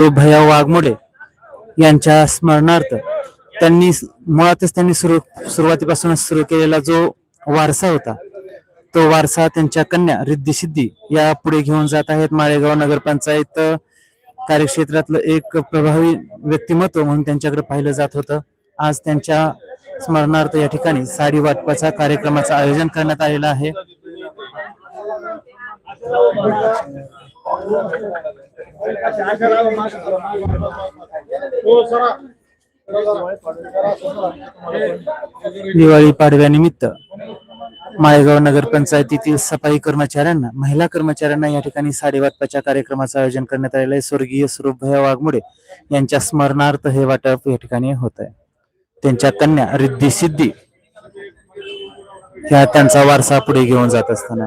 तो भया वाघमोडे यांच्या स्मरणार्थ त्यांनी मुळातच त्यांनी सुरू सुरुवातीपासूनच सुरू केलेला जो वारसा होता तो वारसा त्यांच्या कन्या रिद्धी सिद्धी या पुढे घेऊन जात आहेत. माळेगाव नगरपंचायत कार्यक्षेत्रातलं एक प्रभावी व्यक्तिमत्व म्हणून त्यांच्याकडे पाहिलं जात होतं. आज त्यांच्या स्मरणार्थ या ठिकाणी साडी वाटपाचा कार्यक्रमाचं आयोजन करण्यात आलेलं आहे. दिवाळी पाडव्यानिमित्त माळेगाव नगरपंचायतीतील सफाई कर्मचाऱ्यांना महिला कर्मचाऱ्यांना या ठिकाणी साडेवाटपाच्या कार्यक्रमाचं आयोजन करण्यात आलेलं आहे. स्वर्गीय स्वरूपभया वाघमोडे यांच्या स्मरणार्थ हे वाटप या ठिकाणी होत आहे. त्यांच्या कन्या रिद्धी सिद्धी ह्या त्यांचा वारसा पुढे घेऊन जात असताना.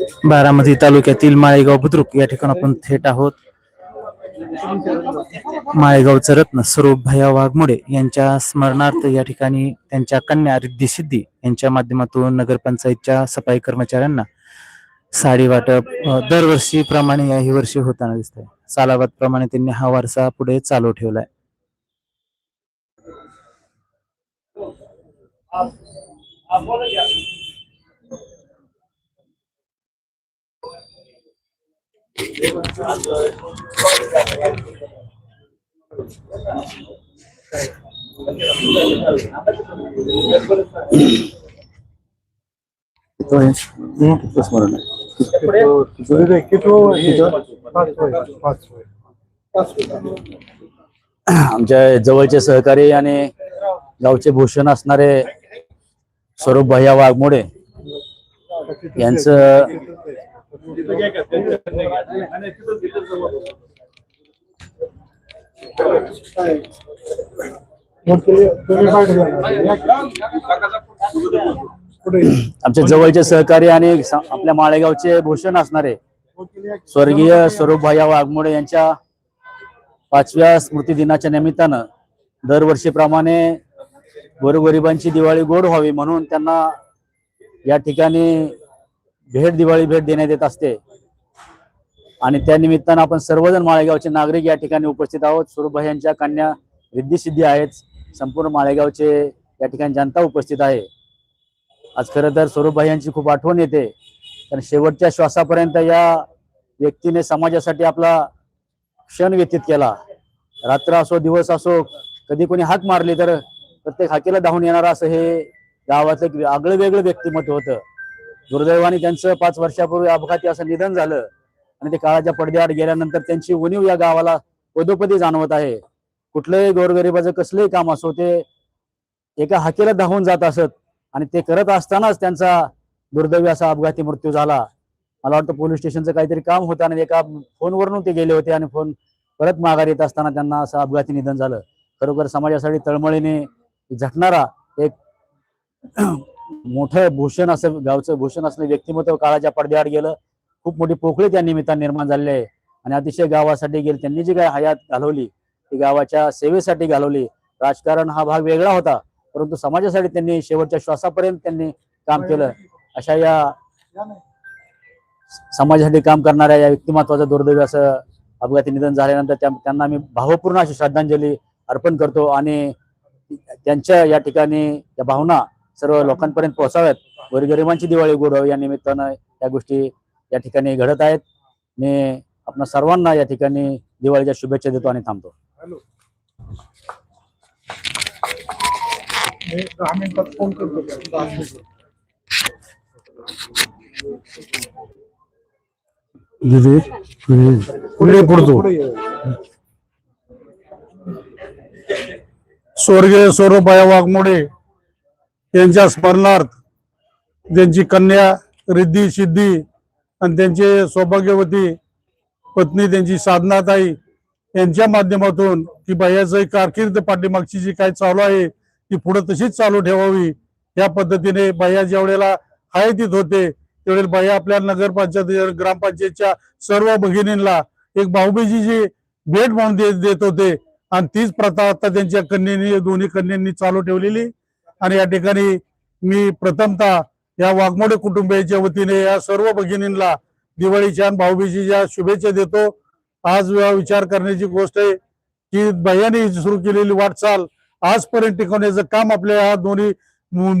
बारामती तालुक्यातील माळेगाव बुद्रुक या ठिकाणी आपण थेट आहोत. माळेगावचं रत्न स्वरूप भया वाघमोडे यांच्या स्मरणार्थ या ठिकाणी त्यांच्या कन्या रिद्धी सिद्धी यांच्या माध्यमातून नगरपंचायतच्या सफाई कर्मचाऱ्यांना साडी वाटप दरवर्षी प्रमाणे याही वर्षी होताना दिसतंय. चालावत प्रमाणे त्यांनी हा वारसा पुढे चालू ठेवलाय. आमच्या जवळचे सहकारी आणि गावचे भूषण असणारे स्वरूप भैया वाघमोडे यांचं आमच्या जवळचे सहकारी आणि आपल्या माळेगावचे भूषण असणारे स्वर्गीय स्वरूप भैया वाघमोडे यांच्या पाचव्या स्मृती दिनाच्या निमित्तानं दरवर्षीप्रमाणे गोरगरिबांची दिवाळी गोड व्हावी म्हणून त्यांना या ठिकाणी भेट दिवाळी भेट देण्यात येत असते. आणि त्या निमित्तानं आपण सर्वजण माळेगावचे नागरिक या ठिकाणी उपस्थित आहोत. स्वरूपभाई यांच्या कन्या रिद्धी सिद्धी आहेत. संपूर्ण माळेगावचे या ठिकाणी जनता उपस्थित आहे. आज खरं तर स्वरूपभाई यांची खूप आठवण येते. कारण शेवटच्या श्वासापर्यंत या व्यक्तीने समाजासाठी आपला क्षण व्यतीत केला. रात्र असो दिवस असो कधी कोणी हाक मारली तर प्रत्येक हाकेला धावून येणार असं हे गावाचं आगळं वेगळं व्यक्तिमत्व होतं. दुर्दैवाने त्यांचं पाच वर्षापूर्वी अपघाती असं निधन झालं. आणि ते काळाच्या पडद्याआड गेल्यानंतर त्यांची उणीव या गावाला पदोपदी जाणवत आहे. कुठलंही गोरगरिबाचं कसलंही काम असो ते एका हाकेला धावून जात असत आणि ते करत असतानाच त्यांचा दुर्दैवी असा अपघाती मृत्यू झाला. मला वाटतं पोलीस स्टेशनचं काहीतरी काम होतं आणि एका फोनवरून ते गेले होते आणि फोन परत माघार येत असताना त्यांना असं अपघाती निधन झालं. खरोखर समाजासाठी तळमळीने झटणारा एक मोठं भूषण असं गावचं भूषण असणं व्यक्तिमत्व काळाच्या पडद्याआड गेलं. खूप मोठी पोकळी त्या निमित्तानं निर्माण झालेली आहे. आणि अतिशय गावासाठी गेली त्यांनी जी काय हयात घालवली ती गावाच्या सेवेसाठी घालवली. राजकारण हा भाग वेगळा होता परंतु समाजासाठी त्यांनी शेवटच्या श्वासापर्यंत त्यांनी काम केलं. अशा या समाजासाठी काम करणाऱ्या या व्यक्तिमत्वाचं दुर्दैव असं अपघाती निधन झाल्यानंतर त्यांना मी भावपूर्ण अशी श्रद्धांजली अर्पण करतो. आणि त्यांच्या या ठिकाणी या भावना सर्व लोकांपर्यंत पोहोचाव्यात. गोरगरिबांची दिवाळी गोड व्हावी या निमित्तानं या गोष्टी या ठिकाणी घडत आहेत. मी आपणा सर्वांना या ठिकाणी दिवाळीच्या शुभेच्छा देतो आणि थांबतो. फोन करतो. स्वर्गीय स्वरूपाया वाघमोडे. यांच्या स्मरणार्थ त्यांची कन्या रिद्धी सिद्धी आणि त्यांचे सौभाग्यवती पत्नी त्यांची साधनाताई यांच्या माध्यमातून की बाह्याचं कारकीर्द पाठीमागची जी काय चालू आहे ती पुढे तशीच चालू ठेवावी. या पद्धतीने बाह्या ज्या वेळेला हयातीत होते त्यावेळेला भैया आपल्या नगरपंचायत ग्रामपंचायतच्या सर्व भगिनींना एक भाऊबीजीची भेट म्हणून देत देत होते. आणि तीच प्रथा आता त्यांच्या कन्यांनी दोन्ही कन्यांनी चालू ठेवलेली. आणि या ठिकाणी मी प्रथमतः या वाघमोडे कुटुंबियाच्या वतीने या सर्व भगिनींना दिवाळीच्या आणि भाऊबीजीच्या शुभेच्छा देतो. आज विचार करण्याची गोष्ट आहे की भैयाने सुरू केलेली वाटचाल आजपर्यंत टिकवण्याचं काम आपल्या या दोन्ही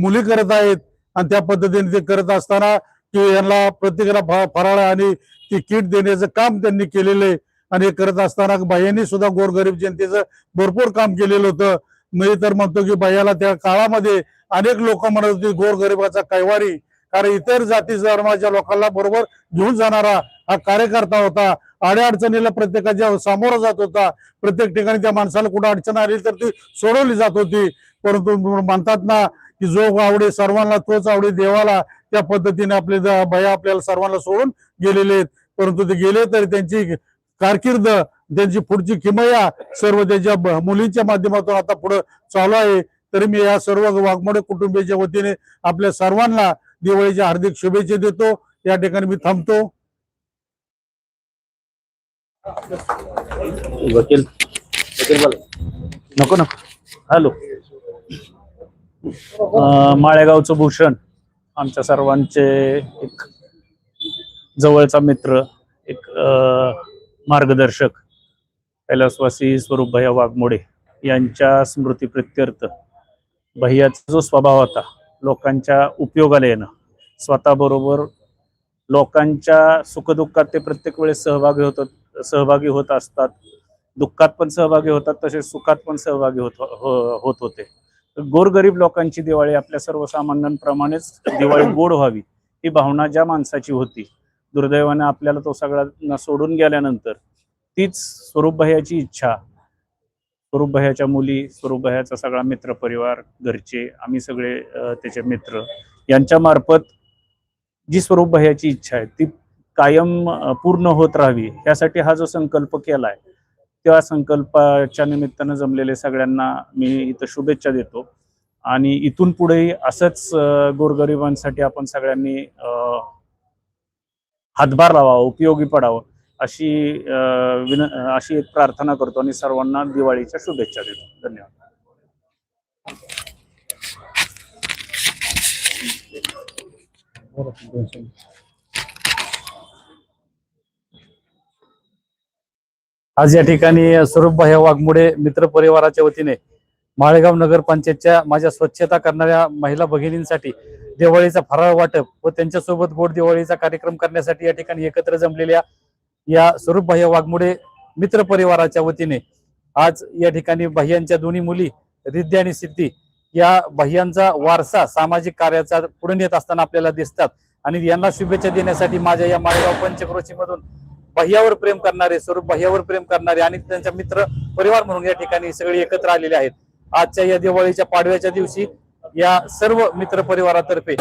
मुली करत आहेत आणि त्या पद्धतीने ते करत असताना की यांना प्रत्येकाला फराळा फराळ आणि ती किट देण्याचं काम त्यांनी केलेलं आहे. आणि हे करत असताना भैयांनी सुद्धा गोरगरीब जनतेचं भरपूर काम केलेलं होतं. मी तर म्हणतो की भैयाला त्या काळामध्ये अनेक लोक म्हणत होती गोरगरिबाचा कैवारी. कारण इतर जाती धर्माच्या लोकांना बरोबर घेऊन जाणारा हा कार्यकर्ता होता. अडीअडचणीला प्रत्येकाच्या सामोरं जात होता. प्रत्येक ठिकाणी त्या माणसाला कुठं अडचण आली तर ती सोडवली जात होती. परंतु म्हणतात ना की जो आवडे सर्वांना तोच आवडे देवाला त्या पद्धतीने आपले भया आपल्याला सर्वांना सोडून गेलेले आहेत. परंतु ते गेले तरी त्यांची कारकीर्द त्यांची पुढची किमया सर्व त्यांच्या मुलींच्या माध्यमातून आता पुढे चालू आहे. तरी मी या सर्व वाघमोडे कुटुंबियाच्या वतीने आपल्या सर्वांना दिवाळीच्या हार्दिक शुभेच्छा देतो. या ठिकाणी मी थांबतो. वकील नको नको. हॅलो. माळेगावचं भूषण आमच्या सर्वांचे एक जवळचा मित्र एक मार्गदर्शक. कैलासवासी स्वरूप भैया वाघमोडे यांच्या स्मृती प्रत्यर्थ भैयाचा जो स्वभाव होता लोकांच्या उपयोगाला येणं स्वतःबरोबर लोकांच्या सुखदुःखात ते प्रत्येक वेळेस सहभागी होतात सहभागी होत असतात. दुःखात पण सहभागी होतात तसेच सुखात पण सहभागी होत हो- होत होते. गोरगरीब लोकांची दिवाळी आपल्या सर्वसामान्यांप्रमाणेच दिवाळी गोड व्हावी ही भावना ज्या माणसाची होती दुर्दैवाने आपल्याला तो सगळ्यांना सोडून गेल्यानंतर तीच स्वरूपभयाची इच्छा. स्वरूपभयाच्या मुली स्वरूपभयाचा सगळा मित्र परिवार घरचे आम्ही सगळे त्याचे मित्र यांच्या मार्फत जी स्वरूपभयाची इच्छा आहे ती कायम पूर्ण होत राहावी यासाठी हा जो संकल्प केलाय त्या संकल्पाच्या निमित्तानं जमलेले सगळ्यांना मी इथं शुभेच्छा देतो. आणि इथून पुढेही असंच गोरगरिबांसाठी आपण सगळ्यांनी हातभार लावावा उपयोगी पडावं. अशी विन अशी एक प्रार्थना करतो आणि सर्वांना दिवाळीच्या शुभेच्छा देतो. धन्यवाद. आज या ठिकाणी स्वरूपभाई वाघमुडे मित्र परिवाराच्या वतीने माळेगाव नगरपंचायतच्या माझ्या स्वच्छता करणाऱ्या महिला भगिनींसाठी दिवाळीचा फराळ वाटप व त्यांच्यासोबत गोड दिवाळीचा कार्यक्रम करण्यासाठी या ठिकाणी एकत्र जमलेल्या या स्वरूपभाई वाघमुळे मित्र परिवाराच्या वतीने आज या ठिकाणी भैयांच्या दोन्ही मुली रिद्धी आणि सिद्धी या भैयांचा वारसा सामाजिक कार्याचा पुढे नेत असताना आपल्याला दिसतात. आणि यांना शुभेच्छा देण्यासाठी माझ्या या माळेगाव पंचक्रोशी मधून प्रेम करणारे स्वरूप बाह्यावर प्रेम करणारे आणि त्यांच्या मित्र परिवार म्हणून या ठिकाणी सगळे एकत्र आलेले आहेत. आजच्या या दिवाळीच्या पाडव्याच्या दिवशी या सर्व मित्र परिवारातर्फे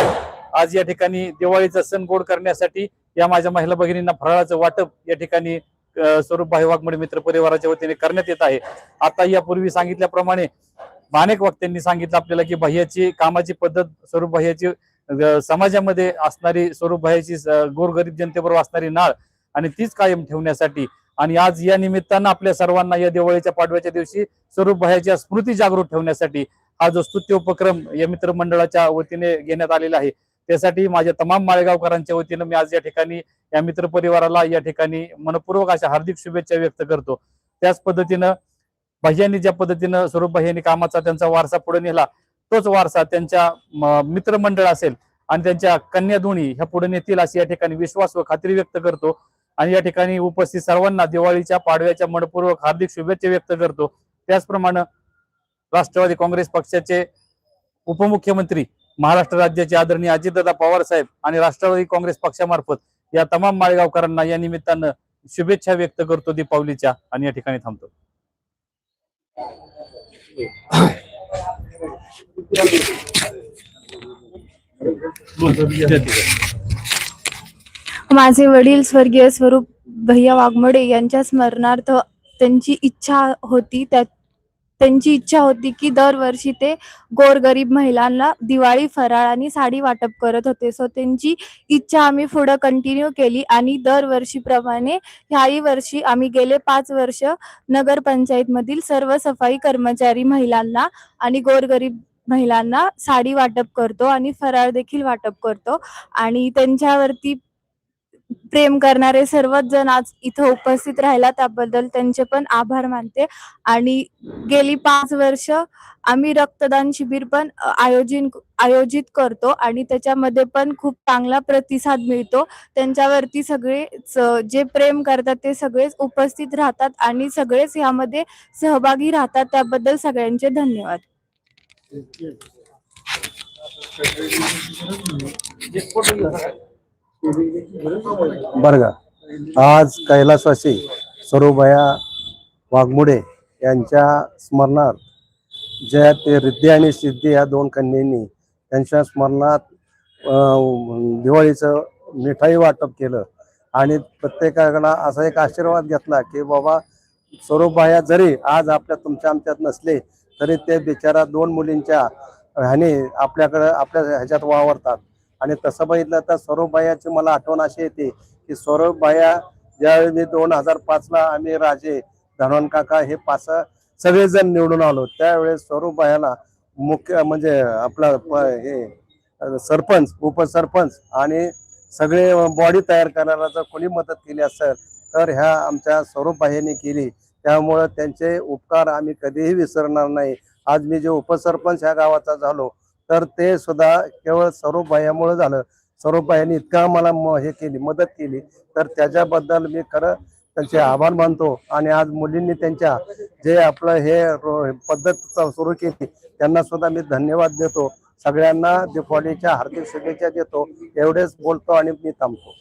आज या ठिकाणी दिवाळीचा सण गोड करण्यासाठी या माझ्या महिला भगिनींना फराळाचं वाटप या ठिकाणी स्वरूप भाई वाघमोडे मित्र परिवाराच्या वतीने करण्यात येत आहे. आता यापूर्वी सांगितल्याप्रमाणे अनेक वक्त्यांनी सांगितलं आपल्याला की भैयाची कामाची पद्धत स्वरूप भैयाची समाजामध्ये असणारी स्वरूप भैयाची गोरगरीब जनतेबरोबर असणारी नाळ आणि तीच कायम ठेवण्यासाठी आणि आज या निमित्तानं आपल्या सर्वांना या दिवाळीच्या पाडव्याच्या दिवशी स्वरूप भयाच्या स्मृती जागृत ठेवण्यासाठी हा जो स्तुत्य उपक्रम या मित्रमंडळाच्या वतीने घेण्यात आलेला आहे. त्यासाठी माझ्या तमाम माळेगावकरांच्या वतीनं मी आज या ठिकाणी या मित्र परिवाराला या ठिकाणी मनपूर्वक अशा हार्दिक शुभेच्छा व्यक्त करतो. त्याच पद्धतीनं भैयांनी ज्या पद्धतीनं स्वरूप भैयांनी कामाचा त्यांचा वारसा पुढे नेला तोच वारसा त्यांच्या मित्रमंडळ असेल आणि त्यांच्या कन्या दोन्ही ह्या पुढे नेतील अशी या ठिकाणी विश्वास व खात्री व्यक्त करतो. आणि या ठिकाणी उपस्थित सर्वांना दिवाळीच्या पाडव्याच्या मनपूर्वक हार्दिक शुभेच्छा व्यक्त करतो. त्याचप्रमाणे राष्ट्रवादी काँग्रेस पक्षाचे उपमुख्यमंत्री महाराष्ट्र राज्याचे आदरणीय अजितदादा पवार साहेब आणि राष्ट्रवादी काँग्रेस पक्षामार्फत या तमाम माळेगावकरांना या निमित्तानं शुभेच्छा व्यक्त करतो दीपावलीच्या आणि या ठिकाणी थांबतो. माझे वडील स्वर्गीय स्वरूप भैया वाघमोडे यांच्या स्मरणार्थ त्यांची इच्छा होती त्या त्यांची इच्छा होती की दरवर्षी ते गोरगरीब महिलांना दिवाळी फराळ आणि साडी वाटप करत होते. सो त्यांची इच्छा आम्ही पुढे कंटिन्यू केली आणि दरवर्षीप्रमाणे ह्याही वर्षी आम्ही गेले पाच वर्ष नगरपंचायतमधील सर्व सफाई कर्मचारी महिलांना आणि गोरगरीब महिलांना साडी वाटप करतो आणि फराळ देखील वाटप करतो. आणि त्यांच्यावरती प्रेम करणारे सर्वच जण आज इथं उपस्थित राहिला त्याबद्दल त्यांचे पण आभार मानते. आणि गेली पाच वर्ष आम्ही रक्तदान शिबिर पण आयोजित आयोजित करतो आणि त्याच्यामध्ये पण खूप चांगला प्रतिसाद मिळतो. त्यांच्यावरती सगळे जे प्रेम करतात ते सगळेच उपस्थित राहतात आणि सगळेच यामध्ये सहभागी राहतात. त्याबद्दल सगळ्यांचे धन्यवाद. बरं का. आज कैलासवासी सरोभया वाघमुडे यांच्या स्मरणार्थ ज्या ते रिद्धी आणि सिद्धी या दोन कन्यांनी त्यांच्या स्मरणात दिवाळीचं मिठाई वाटप केलं. आणि प्रत्येकाकडं असा एक आशीर्वाद घेतला की बाबा स्वरूपबाया जरी आज आपल्या तुमच्या आमच्यात नसले तरी ते बिचारा दोन मुलींच्या ह्याने आपल्याकडं आपल्या ह्याच्यात वावरतात. आणि तसं बघितलं तर स्वरूपबायाची मला आठवण अशी येते की स्वरूपबाया ज्यावेळी मी दोन हजार पाचला आम्ही राजे धनवन काका हे पाच सगळेजण निवडून आलो त्यावेळेस स्वरूपबायाला मुख्य म्हणजे आपला हे सरपंच उपसरपंच आणि सगळे बॉडी तयार करायला जर कोणी मदत केली असेल तर ह्या आमच्या स्वरूपबाईंनी केली. त्यामुळं त्यांचे उपकार आम्ही कधीही विसरणार नाही. आज मी जे उपसरपंच ह्या गावाचा झालो तर ते सुद्धा केवळ स्वरूपबायामुळे झालं. स्वरूपबायांनी इतका मला म- हे केली मदत केली. तर त्याच्याबद्दल मी खरं त्यांचे आभार मानतो. आणि आज मुलींनी त्यांच्या जे आपलं हे रो- पद्धत सुरू केली त्यांना सुद्धा मी धन्यवाद देतो. सगळ्यांना दीपावलीच्या हार्दिक शुभेच्छा देतो. एवढेच बोलतो आणि मी थांबतो.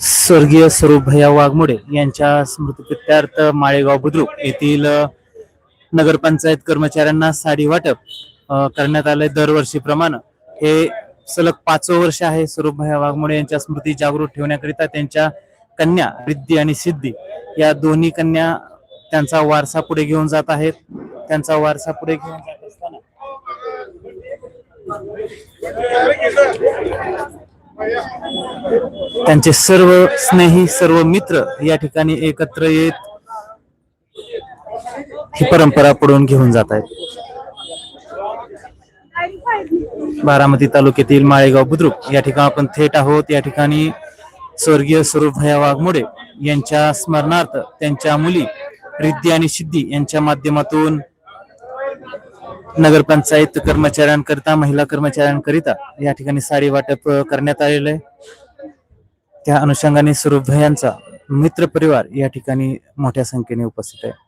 स्वर्गीय स्वरूप भैया वाघमोडे यांच्या स्मृतिप्रित्यार्थ माळेगाव बुद्रुक येथील नगरपंचायत कर्मचाऱ्यांना साडी वाटप करण्यात आलंय दरवर्षीप्रमाणे. हे सलग पाचवं वर्ष आहे स्वरूप वाघमोडे यांच्या स्मृती जागृत ठेवण्याकरिता त्यांच्या कन्या रिद्धी आणि सिद्धी या दोन्ही कन्या त्यांचा वारसा पुढे घेऊन जात आहेत. त्यांचा वारसा पुढे घेऊन जात असताना त्यांचे सर्व स्नेही सर्व मित्र या ठिकाणी एकत्र येत ही परंपरा पुढून घेऊन जात आहेत. बारामती तालुक्यातील माळेगाव बुद्रुक या ठिकाणी आपण थेट आहोत. या ठिकाणी स्वर्गीय स्वरूप भया वाघमोडे यांच्या स्मरणार्थ त्यांच्या मुली रिद्धी आणि सिद्धी यांच्या माध्यमातून नगरपंचायत कर्मचाऱ्यांकरिता महिला कर्मचाऱ्यांकरिता या ठिकाणी साडी वाटप करण्यात आलेलं आहे. त्या अनुषंगाने स्वरूप भयांचा मित्र परिवार या ठिकाणी मोठ्या संख्येने उपस्थित आहे.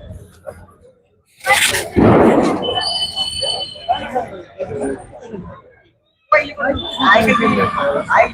I